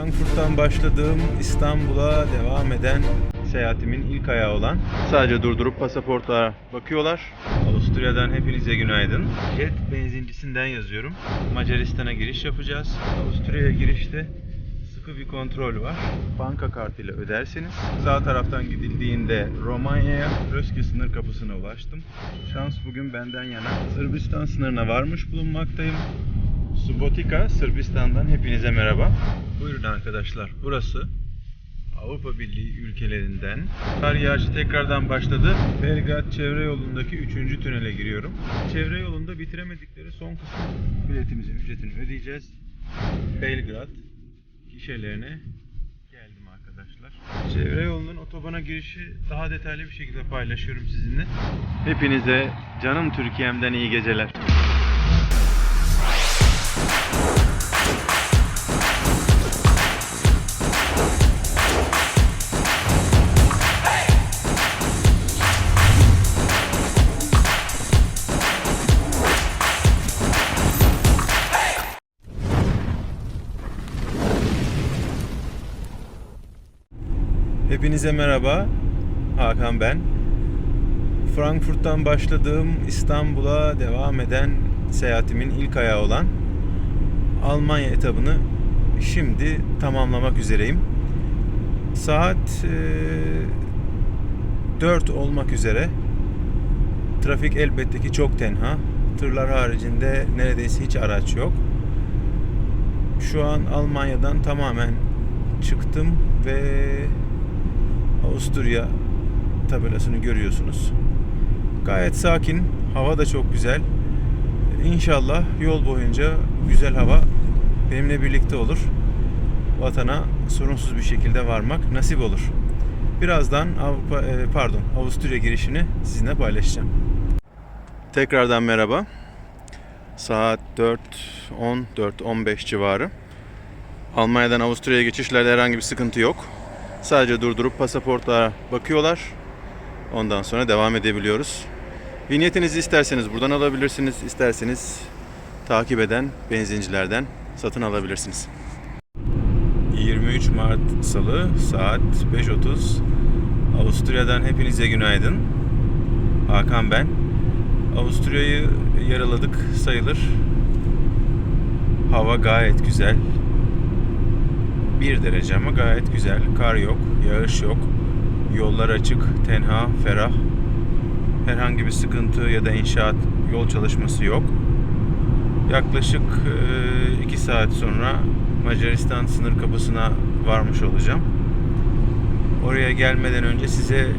Frankfurt'tan başladığım İstanbul'a devam eden seyahatimin ilk ayağı olan sadece durdurup pasaportlara bakıyorlar. Avusturya'dan hepinize günaydın. Jet benzincisinden yazıyorum. Macaristan'a giriş yapacağız. Avusturya'ya girişte sıkı bir kontrol var. Banka kartıyla öderseniz sağ taraftan gidildiğinde Romanya'ya Röske sınır kapısına ulaştım. Şans bugün benden yana. Sırbistan sınırına varmış bulunmaktayım. Subotica, Sırbistan'dan hepinize merhaba. Buyurun arkadaşlar, burası Avrupa Birliği ülkelerinden. Kar yağışı tekrardan başladı. Belgrad çevre yolundaki 3. tünele giriyorum. Çevre yolunda bitiremedikleri son kısım biletimizin ücretini ödeyeceğiz. Belgrad gişelerine geldim arkadaşlar. Çevre yolunun otobana girişi daha detaylı bir şekilde paylaşıyorum sizinle. Hepinize canım Türkiye'mden iyi geceler. Hepinize merhaba. Hakan ben. Frankfurt'tan başladığım İstanbul'a devam eden seyahatimin ilk ayağı olan Almanya etabını şimdi tamamlamak üzereyim. Saat e, 4 olmak üzere. Trafik elbette ki çok tenha. Tırlar haricinde neredeyse hiç araç yok. Şu an Almanya'dan tamamen çıktım ve Avusturya tabelasını görüyorsunuz. Gayet sakin, hava da çok güzel. İnşallah yol boyunca güzel hava benimle birlikte olur. Vatana sorunsuz bir şekilde varmak nasip olur. Birazdan Avrupa e, pardon Avusturya girişini sizinle paylaşacağım. Tekrardan merhaba. Saat 4.10 4.15 civarı. Almanya'dan Avusturya'ya geçişlerde herhangi bir sıkıntı yok. Sadece durdurup pasaportlara bakıyorlar. Ondan sonra devam edebiliyoruz. Vinyetinizi isterseniz buradan alabilirsiniz. isterseniz takip eden benzincilerden satın alabilirsiniz. 23 Mart Salı saat 5.30 Avusturya'dan hepinize günaydın. Hakan ben. Avusturya'yı yaraladık sayılır. Hava gayet güzel. 1 derece ama gayet güzel. Kar yok, yağış yok. Yollar açık, tenha, ferah. Herhangi bir sıkıntı ya da inşaat yol çalışması yok. Yaklaşık 2 saat sonra Macaristan sınır kapısına varmış olacağım. Oraya gelmeden önce size e,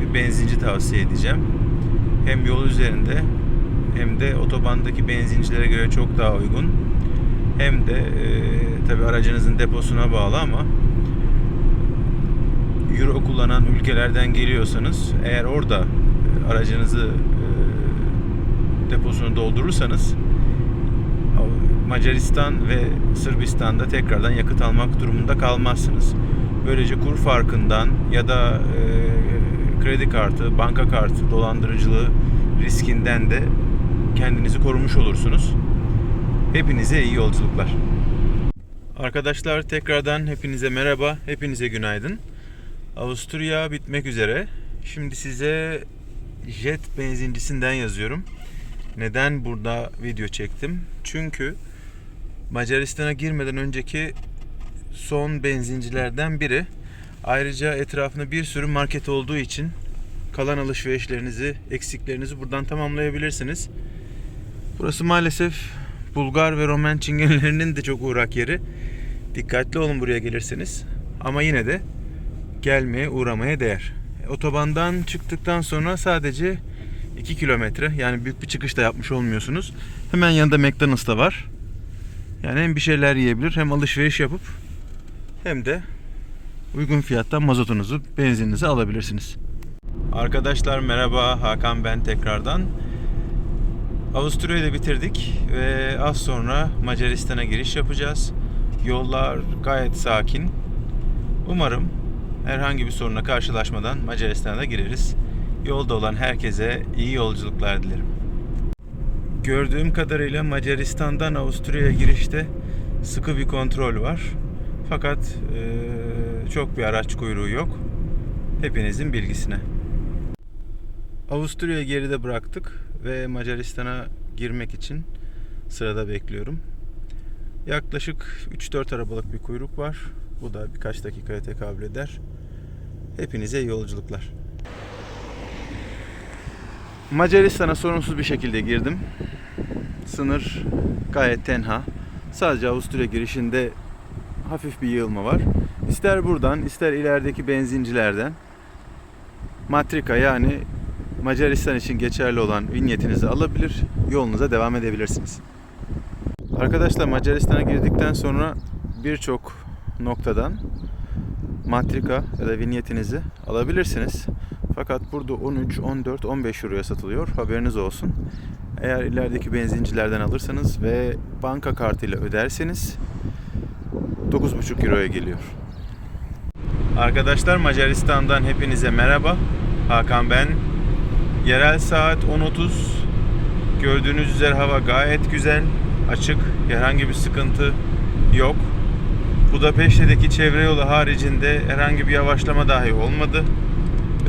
bir benzinci tavsiye edeceğim. Hem yol üzerinde hem de otobandaki benzincilere göre çok daha uygun. Hem de e, tabi aracınızın deposuna bağlı ama Euro kullanan ülkelerden geliyorsanız eğer orada e, aracınızı e, deposunu doldurursanız Macaristan ve Sırbistan'da tekrardan yakıt almak durumunda kalmazsınız. Böylece kur farkından ya da e, kredi kartı, banka kartı dolandırıcılığı riskinden de kendinizi korumuş olursunuz. Hepinize iyi yolculuklar. Arkadaşlar tekrardan hepinize merhaba, hepinize günaydın. Avusturya bitmek üzere. Şimdi size jet benzincisinden yazıyorum. Neden burada video çektim? Çünkü Macaristan'a girmeden önceki son benzincilerden biri. Ayrıca etrafında bir sürü market olduğu için kalan alışverişlerinizi, eksiklerinizi buradan tamamlayabilirsiniz. Burası maalesef Bulgar ve Romen çingenelerinin de çok uğrak yeri. Dikkatli olun buraya gelirseniz. Ama yine de gelmeye, uğramaya değer. Otobandan çıktıktan sonra sadece 2 kilometre yani büyük bir çıkış da yapmış olmuyorsunuz. Hemen yanında McDonald's da var. Yani hem bir şeyler yiyebilir hem alışveriş yapıp hem de uygun fiyattan mazotunuzu, benzininizi alabilirsiniz. Arkadaşlar merhaba Hakan ben tekrardan. Avusturya'yı da bitirdik ve az sonra Macaristan'a giriş yapacağız. Yollar gayet sakin. Umarım herhangi bir soruna karşılaşmadan Macaristan'a da gireriz. Yolda olan herkese iyi yolculuklar dilerim. Gördüğüm kadarıyla Macaristan'dan Avusturya'ya girişte sıkı bir kontrol var. Fakat e, çok bir araç kuyruğu yok. Hepinizin bilgisine. Avusturya'yı geride bıraktık ve Macaristan'a girmek için sırada bekliyorum. Yaklaşık 3-4 arabalık bir kuyruk var. Bu da birkaç dakikaya tekabül eder. Hepinize iyi yolculuklar. Macaristan'a sorunsuz bir şekilde girdim. Sınır gayet tenha. Sadece Avusturya girişinde hafif bir yığılma var. İster buradan, ister ilerideki benzincilerden matrika yani Macaristan için geçerli olan vinyetinizi alabilir, yolunuza devam edebilirsiniz. Arkadaşlar Macaristan'a girdikten sonra birçok noktadan matrika ya da vinyetinizi alabilirsiniz. Fakat burada 13, 14, 15 euroya satılıyor. Haberiniz olsun. Eğer ilerideki benzincilerden alırsanız ve banka kartıyla öderseniz 9,5 euroya geliyor. Arkadaşlar Macaristan'dan hepinize merhaba. Hakan ben. Yerel saat 10.30. Gördüğünüz üzere hava gayet güzel, açık. Herhangi bir sıkıntı yok. Budapeşte'deki çevre yolu haricinde herhangi bir yavaşlama dahi olmadı.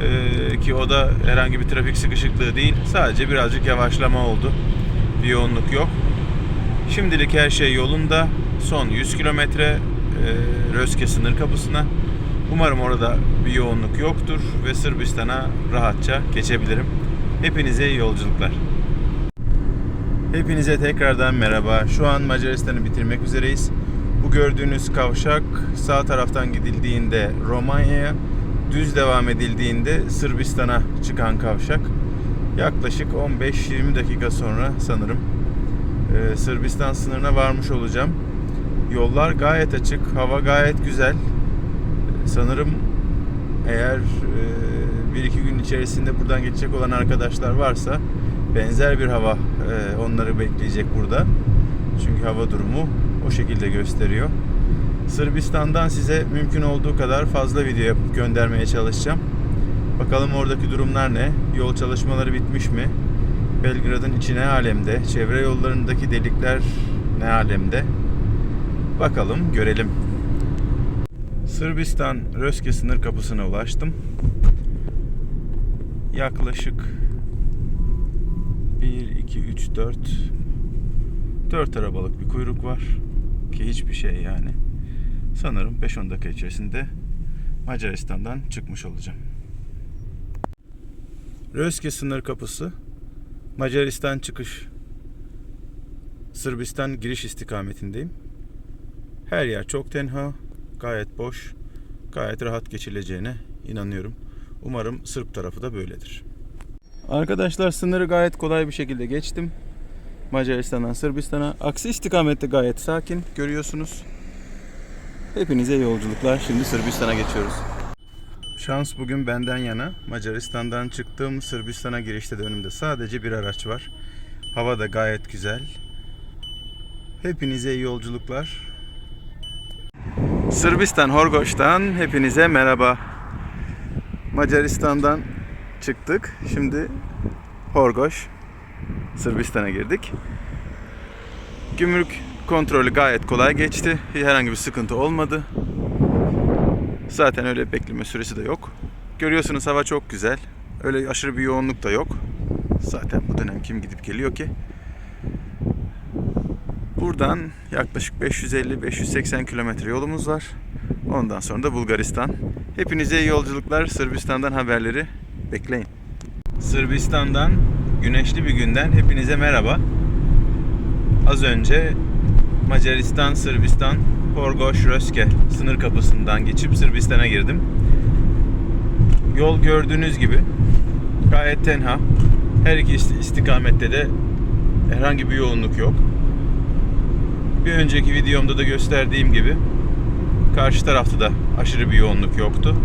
Ee, ki o da herhangi bir trafik sıkışıklığı değil. Sadece birazcık yavaşlama oldu. Bir yoğunluk yok. Şimdilik her şey yolunda. Son 100 kilometre e, Röske sınır kapısına. Umarım orada bir yoğunluk yoktur ve Sırbistan'a rahatça geçebilirim. Hepinize iyi yolculuklar. Hepinize tekrardan merhaba. Şu an Macaristan'ı bitirmek üzereyiz. Bu gördüğünüz kavşak sağ taraftan gidildiğinde Romanya'ya, düz devam edildiğinde Sırbistan'a çıkan kavşak. Yaklaşık 15-20 dakika sonra sanırım e, Sırbistan sınırına varmış olacağım. Yollar gayet açık, hava gayet güzel. Sanırım eğer e, bir iki gün içerisinde buradan geçecek olan arkadaşlar varsa benzer bir hava e, onları bekleyecek burada. Çünkü hava durumu o şekilde gösteriyor. Sırbistan'dan size mümkün olduğu kadar fazla video yapıp göndermeye çalışacağım. Bakalım oradaki durumlar ne? Yol çalışmaları bitmiş mi? Belgrad'ın içi ne alemde? Çevre yollarındaki delikler ne alemde? Bakalım, görelim. Sırbistan Röske sınır kapısına ulaştım. Yaklaşık 1, 2, 3, 4 4 arabalık bir kuyruk var. Ki hiçbir şey yani. Sanırım 5-10 dakika içerisinde Macaristan'dan çıkmış olacağım. Röske sınır kapısı Macaristan çıkış Sırbistan giriş istikametindeyim. Her yer çok tenha, gayet boş, gayet rahat geçileceğine inanıyorum. Umarım Sırp tarafı da böyledir. Arkadaşlar sınırı gayet kolay bir şekilde geçtim. Macaristan'dan Sırbistan'a. Aksi istikamette gayet sakin görüyorsunuz. Hepinize yolculuklar. Şimdi Sırbistan'a geçiyoruz. Şans bugün benden yana. Macaristan'dan çıktığım Sırbistan'a girişte de önümde sadece bir araç var. Hava da gayet güzel. Hepinize iyi yolculuklar. Sırbistan Horgoş'tan hepinize merhaba. Macaristan'dan çıktık. Şimdi Horgoş, Sırbistan'a girdik. Gümrük kontrolü gayet kolay geçti. Herhangi bir sıkıntı olmadı. Zaten öyle bekleme süresi de yok. Görüyorsunuz hava çok güzel. Öyle aşırı bir yoğunluk da yok. Zaten bu dönem kim gidip geliyor ki? Buradan yaklaşık 550-580 kilometre yolumuz var. Ondan sonra da Bulgaristan. Hepinize iyi yolculuklar. Sırbistan'dan haberleri bekleyin. Sırbistan'dan güneşli bir günden hepinize merhaba. Az önce Macaristan, Sırbistan, Horgoş, Röske sınır kapısından geçip Sırbistan'a girdim. Yol gördüğünüz gibi gayet tenha. Her iki ist- istikamette de herhangi bir yoğunluk yok. Bir önceki videomda da gösterdiğim gibi karşı tarafta da aşırı bir yoğunluk yoktu.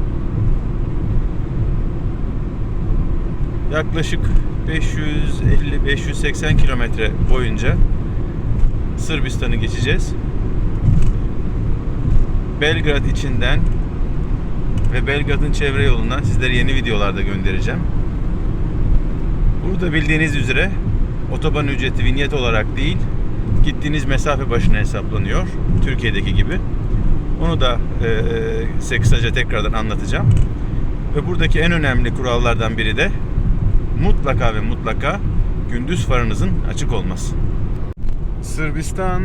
Yaklaşık 550-580 kilometre boyunca Sırbistan'ı geçeceğiz. Belgrad içinden ve Belgrad'ın çevre yolundan sizlere yeni videolarda göndereceğim. Burada bildiğiniz üzere otoban ücreti vinyet olarak değil, gittiğiniz mesafe başına hesaplanıyor. Türkiye'deki gibi. Onu da e, size kısaca tekrardan anlatacağım. Ve buradaki en önemli kurallardan biri de mutlaka ve mutlaka gündüz farınızın açık olması. Sırbistan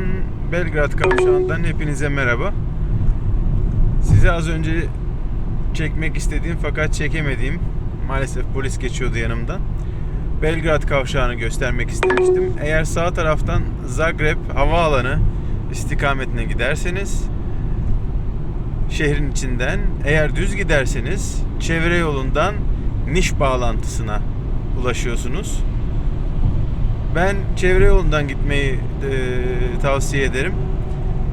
Belgrad kavşağından hepinize merhaba. Size az önce çekmek istediğim fakat çekemediğim maalesef polis geçiyordu yanımdan. Belgrad kavşağını göstermek istemiştim. Eğer sağ taraftan Zagreb havaalanı istikametine giderseniz şehrin içinden eğer düz giderseniz çevre yolundan Niş bağlantısına ulaşıyorsunuz. Ben çevre yolundan gitmeyi e, tavsiye ederim.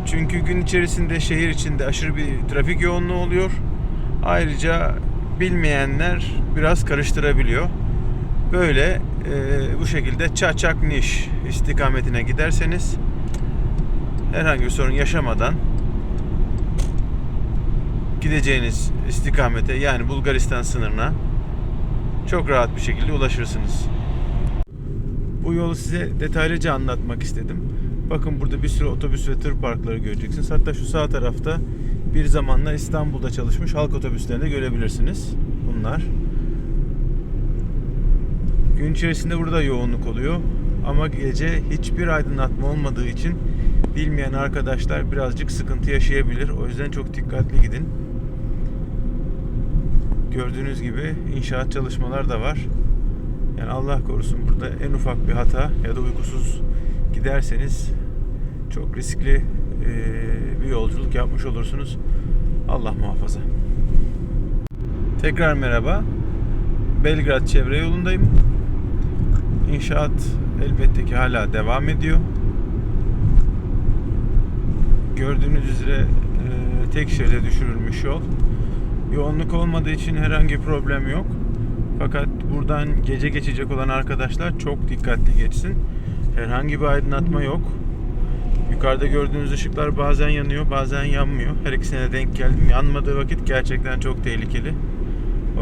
Çünkü gün içerisinde şehir içinde aşırı bir trafik yoğunluğu oluyor. Ayrıca bilmeyenler biraz karıştırabiliyor. Böyle e, bu şekilde Çaçak Niş istikametine giderseniz herhangi bir sorun yaşamadan gideceğiniz istikamete yani Bulgaristan sınırına çok rahat bir şekilde ulaşırsınız. Bu yolu size detaylıca anlatmak istedim. Bakın burada bir sürü otobüs ve tır parkları göreceksiniz. Hatta şu sağ tarafta bir zamanlar İstanbul'da çalışmış halk otobüslerini de görebilirsiniz. Bunlar. Gün içerisinde burada yoğunluk oluyor. Ama gece hiçbir aydınlatma olmadığı için bilmeyen arkadaşlar birazcık sıkıntı yaşayabilir. O yüzden çok dikkatli gidin. Gördüğünüz gibi inşaat çalışmalar da var. Yani Allah korusun burada en ufak bir hata ya da uykusuz giderseniz çok riskli bir yolculuk yapmış olursunuz. Allah muhafaza. Tekrar merhaba. Belgrad çevre yolundayım. İnşaat elbette ki hala devam ediyor. Gördüğünüz üzere tek şeride düşürülmüş yol. Yoğunluk olmadığı için herhangi problem yok. Fakat buradan gece geçecek olan arkadaşlar çok dikkatli geçsin. Herhangi bir aydınlatma yok. Yukarıda gördüğünüz ışıklar bazen yanıyor, bazen yanmıyor. Her ikisine de denk geldim. Yanmadığı vakit gerçekten çok tehlikeli.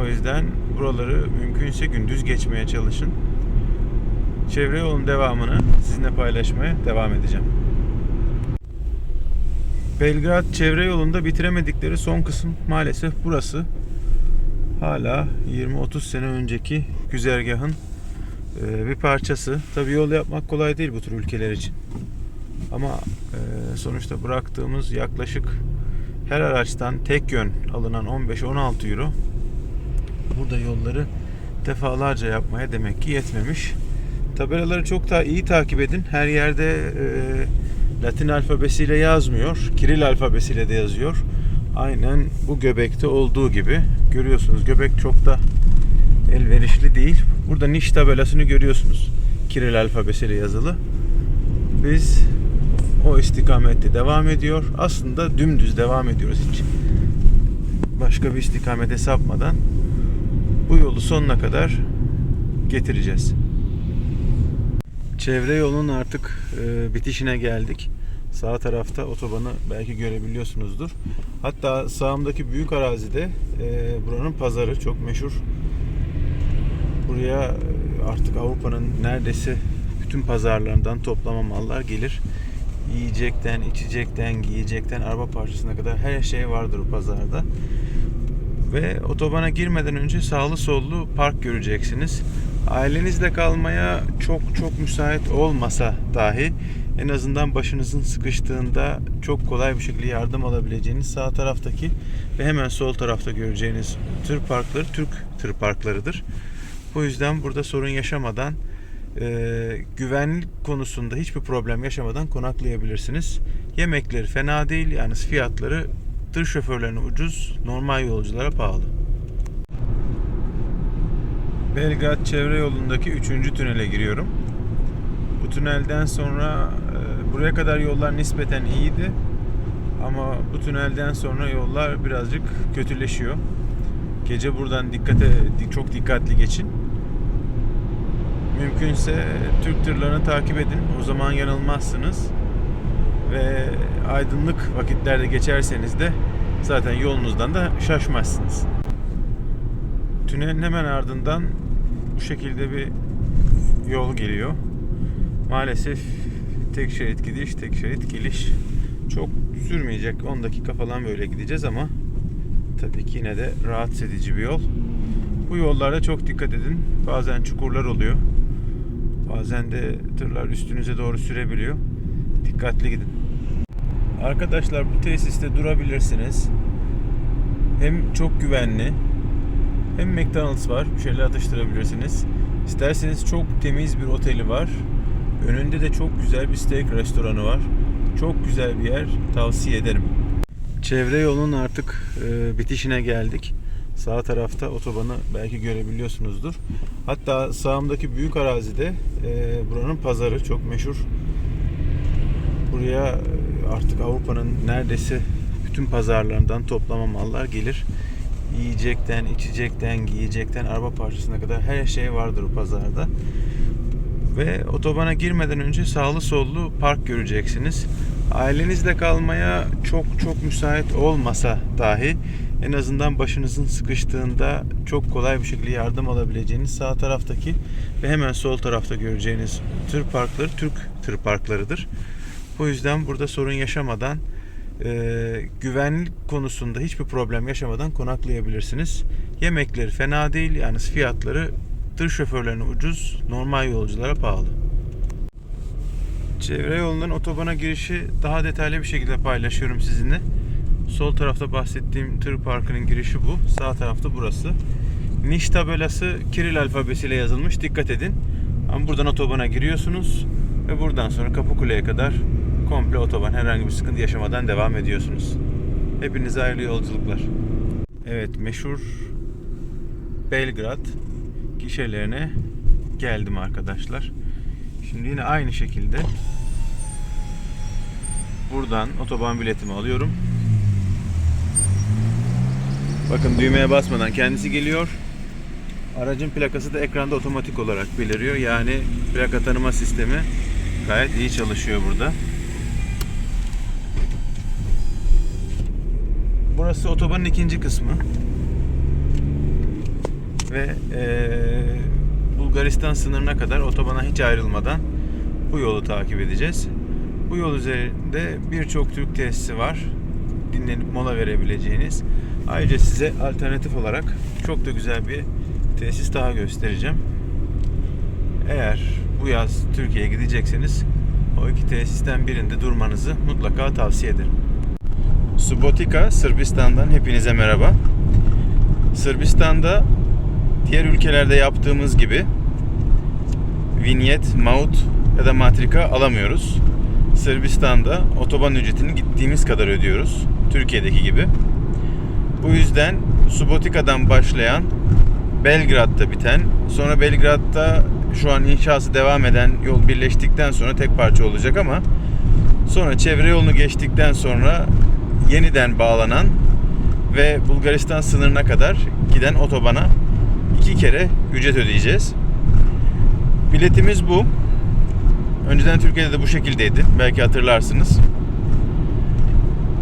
O yüzden buraları mümkünse gündüz geçmeye çalışın. Çevre yolun devamını sizinle paylaşmaya devam edeceğim. Belgrad çevre yolunda bitiremedikleri son kısım maalesef burası. Hala 20-30 sene önceki güzergahın e, bir parçası. Tabi yol yapmak kolay değil bu tür ülkeler için. Ama e, sonuçta bıraktığımız yaklaşık her araçtan tek yön alınan 15-16 euro burada yolları defalarca yapmaya demek ki yetmemiş. Tabelaları çok daha iyi takip edin. Her yerde e, Latin alfabesiyle yazmıyor. Kiril alfabesiyle de yazıyor. Aynen bu göbekte olduğu gibi. Görüyorsunuz göbek çok da elverişli değil. Burada niş tabelasını görüyorsunuz. Kiril alfabesiyle yazılı. Biz o istikamette devam ediyor. Aslında dümdüz devam ediyoruz hiç. Başka bir istikamete sapmadan bu yolu sonuna kadar getireceğiz. Çevre yolunun artık e, bitişine geldik. Sağ tarafta otobanı belki görebiliyorsunuzdur. Hatta sağımdaki büyük arazide e, buranın pazarı çok meşhur. Buraya e, artık Avrupa'nın neredeyse bütün pazarlarından toplama mallar gelir. Yiyecekten, içecekten, giyecekten, araba parçasına kadar her şey vardır bu pazarda. Ve otobana girmeden önce sağlı sollu park göreceksiniz. Ailenizle kalmaya çok çok müsait olmasa dahi en azından başınızın sıkıştığında çok kolay bir şekilde yardım alabileceğiniz sağ taraftaki ve hemen sol tarafta göreceğiniz tır parkları Türk tır parklarıdır. Bu yüzden burada sorun yaşamadan e, güvenlik konusunda hiçbir problem yaşamadan konaklayabilirsiniz. Yemekleri fena değil yani fiyatları tır şoförlerine ucuz, normal yolculara pahalı. Belgrad çevre yolundaki 3. tünele giriyorum. Bu tünelden sonra e, buraya kadar yollar nispeten iyiydi. Ama bu tünelden sonra yollar birazcık kötüleşiyor. Gece buradan dikkate çok dikkatli geçin. Mümkünse Türk tırlarını takip edin. O zaman yanılmazsınız. Ve aydınlık vakitlerde geçerseniz de zaten yolunuzdan da şaşmazsınız. Tünelin hemen ardından bu şekilde bir yol geliyor. Maalesef tek şerit gidiş, tek şerit geliş. Çok sürmeyecek 10 dakika falan böyle gideceğiz ama tabii ki yine de rahatsız edici bir yol. Bu yollarda çok dikkat edin. Bazen çukurlar oluyor. Bazen de tırlar üstünüze doğru sürebiliyor. Dikkatli gidin. Arkadaşlar bu tesiste durabilirsiniz. Hem çok güvenli hem McDonald's var. Bir şeyler atıştırabilirsiniz. İsterseniz çok temiz bir oteli var. Önünde de çok güzel bir steak restoranı var. Çok güzel bir yer. Tavsiye ederim. Çevre yolunun artık e, bitişine geldik. Sağ tarafta otobanı belki görebiliyorsunuzdur. Hatta sağımdaki büyük arazide e, buranın pazarı çok meşhur. Buraya e, artık Avrupa'nın neredeyse bütün pazarlarından toplama mallar gelir. Yiyecekten, içecekten, giyecekten, araba parçasına kadar her şey vardır o pazarda. Ve otobana girmeden önce sağlı sollu park göreceksiniz. Ailenizle kalmaya çok çok müsait olmasa dahi en azından başınızın sıkıştığında çok kolay bir şekilde yardım alabileceğiniz sağ taraftaki ve hemen sol tarafta göreceğiniz tır parkları Türk tır parklarıdır. Bu yüzden burada sorun yaşamadan e, güvenlik konusunda hiçbir problem yaşamadan konaklayabilirsiniz. Yemekleri fena değil yani fiyatları tır şoförlerine ucuz, normal yolculara pahalı. Çevre yolundan otobana girişi daha detaylı bir şekilde paylaşıyorum sizinle. Sol tarafta bahsettiğim tır parkının girişi bu. Sağ tarafta burası. Niş tabelası Kiril alfabesiyle yazılmış. Dikkat edin. Ama buradan otobana giriyorsunuz ve buradan sonra Kapıkule'ye kadar komple otoban herhangi bir sıkıntı yaşamadan devam ediyorsunuz. Hepinize hayırlı yolculuklar. Evet meşhur Belgrad gişelerine geldim arkadaşlar. Şimdi yine aynı şekilde buradan otoban biletimi alıyorum. Bakın düğmeye basmadan kendisi geliyor. Aracın plakası da ekranda otomatik olarak beliriyor. Yani plaka tanıma sistemi gayet iyi çalışıyor burada. Burası otobanın ikinci kısmı. Ve eee, Bulgaristan sınırına kadar otobana hiç ayrılmadan bu yolu takip edeceğiz. Bu yol üzerinde birçok Türk tesisi var. Dinlenip mola verebileceğiniz. Ayrıca size alternatif olarak çok da güzel bir tesis daha göstereceğim. Eğer bu yaz Türkiye'ye gidecekseniz o iki tesisten birinde durmanızı mutlaka tavsiye ederim. Subotica, Sırbistan'dan hepinize merhaba. Sırbistan'da diğer ülkelerde yaptığımız gibi vinyet, maut ya da matrika alamıyoruz. Sırbistan'da otoban ücretini gittiğimiz kadar ödüyoruz. Türkiye'deki gibi. Bu yüzden Subotica'dan başlayan Belgrad'da biten, sonra Belgrad'da şu an inşası devam eden yol birleştikten sonra tek parça olacak ama sonra çevre yolunu geçtikten sonra yeniden bağlanan ve Bulgaristan sınırına kadar giden otobana iki kere ücret ödeyeceğiz. Biletimiz bu. Önceden Türkiye'de de bu şekildeydi. Belki hatırlarsınız.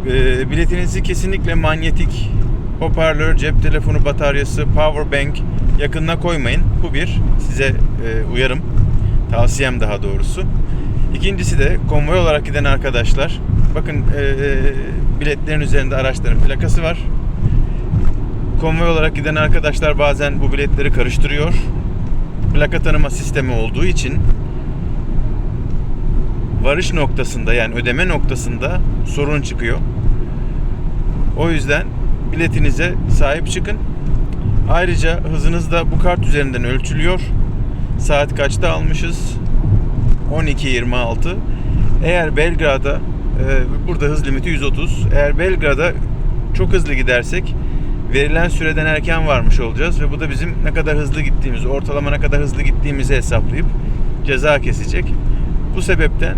Ee, biletinizi kesinlikle manyetik hoparlör, cep telefonu bataryası, power bank yakınına koymayın. Bu bir size e, uyarım. Tavsiyem daha doğrusu. İkincisi de konvoy olarak giden arkadaşlar. Bakın e, e, biletlerin üzerinde araçların plakası var. Konvoy olarak giden arkadaşlar bazen bu biletleri karıştırıyor. Plaka tanıma sistemi olduğu için varış noktasında yani ödeme noktasında sorun çıkıyor. O yüzden biletinize sahip çıkın. Ayrıca hızınız da bu kart üzerinden ölçülüyor. Saat kaçta almışız? 12.26. Eğer Belgrad'a e, burada hız limiti 130. Eğer Belgrad'a çok hızlı gidersek verilen süreden erken varmış olacağız ve bu da bizim ne kadar hızlı gittiğimizi, ortalama ne kadar hızlı gittiğimizi hesaplayıp ceza kesecek. Bu sebepten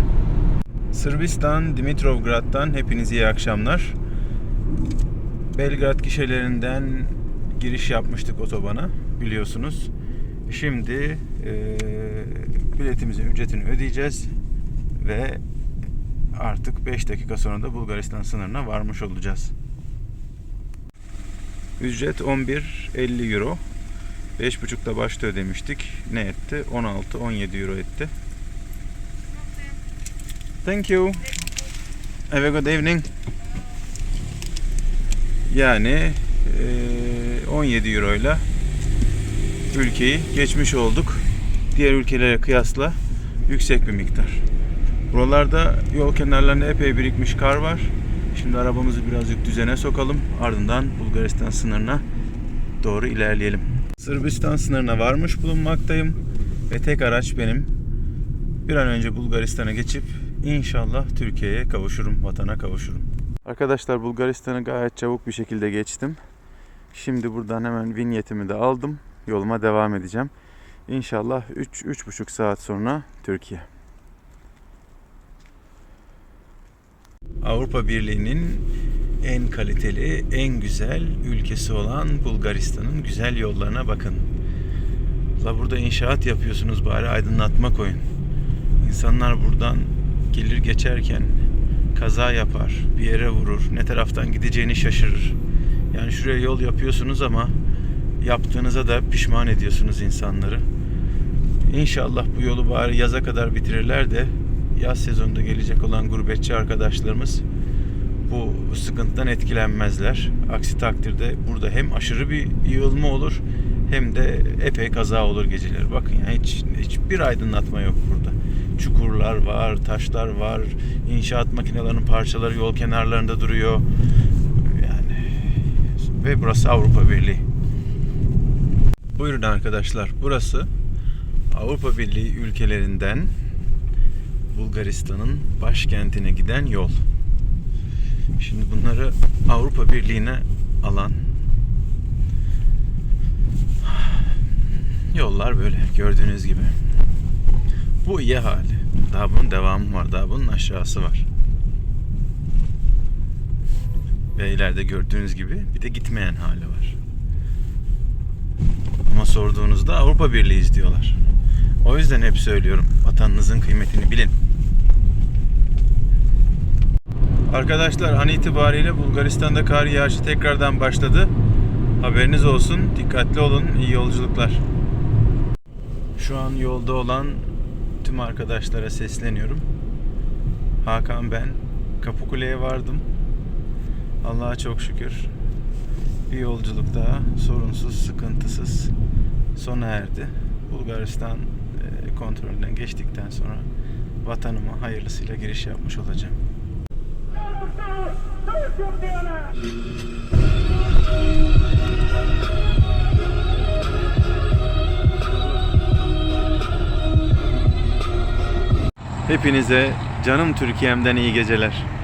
Sırbistan Dimitrovgrad'dan hepinize iyi akşamlar. Belgrad gişelerinden giriş yapmıştık otobana biliyorsunuz. Şimdi e, biletimizin ücretini ödeyeceğiz ve artık 5 dakika sonra da Bulgaristan sınırına varmış olacağız. Ücret 11.50 euro. 5.5'da başta ödemiştik. Ne etti? 16-17 euro etti. Thank you. Have a good evening. Yani eee, 17 euro ile ülkeyi geçmiş olduk. Diğer ülkelere kıyasla yüksek bir miktar. Buralarda yol kenarlarında epey birikmiş kar var. Şimdi arabamızı birazcık düzene sokalım. Ardından Bulgaristan sınırına doğru ilerleyelim. Sırbistan sınırına varmış bulunmaktayım. Ve tek araç benim. Bir an önce Bulgaristan'a geçip inşallah Türkiye'ye kavuşurum, vatana kavuşurum. Arkadaşlar Bulgaristan'ı gayet çabuk bir şekilde geçtim. Şimdi buradan hemen vinyetimi de aldım. Yoluma devam edeceğim. İnşallah 3-3,5 saat sonra Türkiye. Avrupa Birliği'nin en kaliteli, en güzel ülkesi olan Bulgaristan'ın güzel yollarına bakın. La burada inşaat yapıyorsunuz bari aydınlatma koyun. İnsanlar buradan gelir geçerken kaza yapar, bir yere vurur, ne taraftan gideceğini şaşırır. Yani şuraya yol yapıyorsunuz ama yaptığınıza da pişman ediyorsunuz insanları. İnşallah bu yolu bari yaza kadar bitirirler de yaz sezonunda gelecek olan gurbetçi arkadaşlarımız bu sıkıntıdan etkilenmezler. Aksi takdirde burada hem aşırı bir yığılma olur hem de epey kaza olur geceleri. Bakın ya hiç hiçbir aydınlatma yok burada. Çukurlar var, taşlar var, inşaat makinelerinin parçaları yol kenarlarında duruyor. Yani ve burası Avrupa Birliği. Buyurun arkadaşlar. Burası Avrupa Birliği ülkelerinden Bulgaristan'ın başkentine giden yol. Şimdi bunları Avrupa Birliği'ne alan yollar böyle gördüğünüz gibi. Bu iyi hali. Daha bunun devamı var. Daha bunun aşağısı var. Ve ileride gördüğünüz gibi bir de gitmeyen hali var. Ama sorduğunuzda Avrupa Birliği'yiz diyorlar. O yüzden hep söylüyorum. Vatanınızın kıymetini bilin. Arkadaşlar an itibariyle Bulgaristan'da kar yağışı tekrardan başladı. Haberiniz olsun. Dikkatli olun. İyi yolculuklar. Şu an yolda olan tüm arkadaşlara sesleniyorum. Hakan ben. Kapıkule'ye vardım. Allah'a çok şükür. Bir yolculuk daha sorunsuz, sıkıntısız sona erdi. Bulgaristan e, kontrolünden geçtikten sonra vatanıma hayırlısıyla giriş yapmış olacağım. Hepinize canım Türkiye'mden iyi geceler.